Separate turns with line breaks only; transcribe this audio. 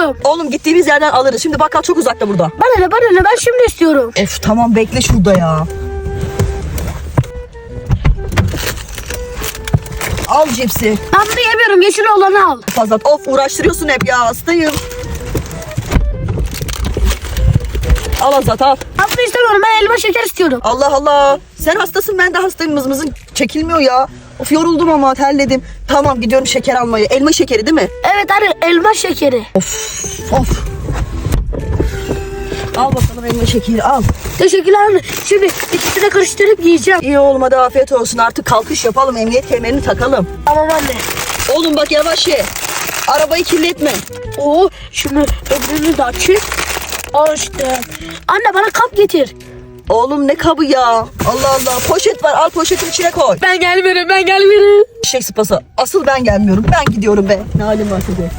istiyorum.
Oğlum gittiğimiz yerden alırız. Şimdi bakkal çok uzakta burada.
Bana ne bana ne ben şimdi istiyorum.
Of tamam bekle şurada ya. Al cipsi.
Ben bunu yemiyorum yeşil olanı al.
Fazla of uğraştırıyorsun hep ya hastayım. Al Azat al.
Bunu istemiyorum ben elma şeker istiyorum.
Allah Allah. Sen hastasın ben de hastayım mızmızın çekilmiyor ya. Of yoruldum ama terledim. Tamam gidiyorum şeker almaya. Elma şekeri değil mi?
Evet hani elma şekeri.
Of of. Al bakalım elma şekeri al.
Teşekkürler anne. Şimdi ikisini karıştırıp yiyeceğim.
İyi olmadı afiyet olsun artık kalkış yapalım emniyet kemerini takalım.
Tamam anne.
Oğlum bak yavaş ye. Arabayı kirletme.
Oo şimdi öbürünü de açayım. İşte. Anne bana kap getir.
Oğlum ne kabı ya. Allah Allah poşet var al poşetin içine koy.
Ben gelmiyorum ben gelmiyorum.
Şey sıpası asıl ben gelmiyorum ben gidiyorum be. Ne halim varsa be.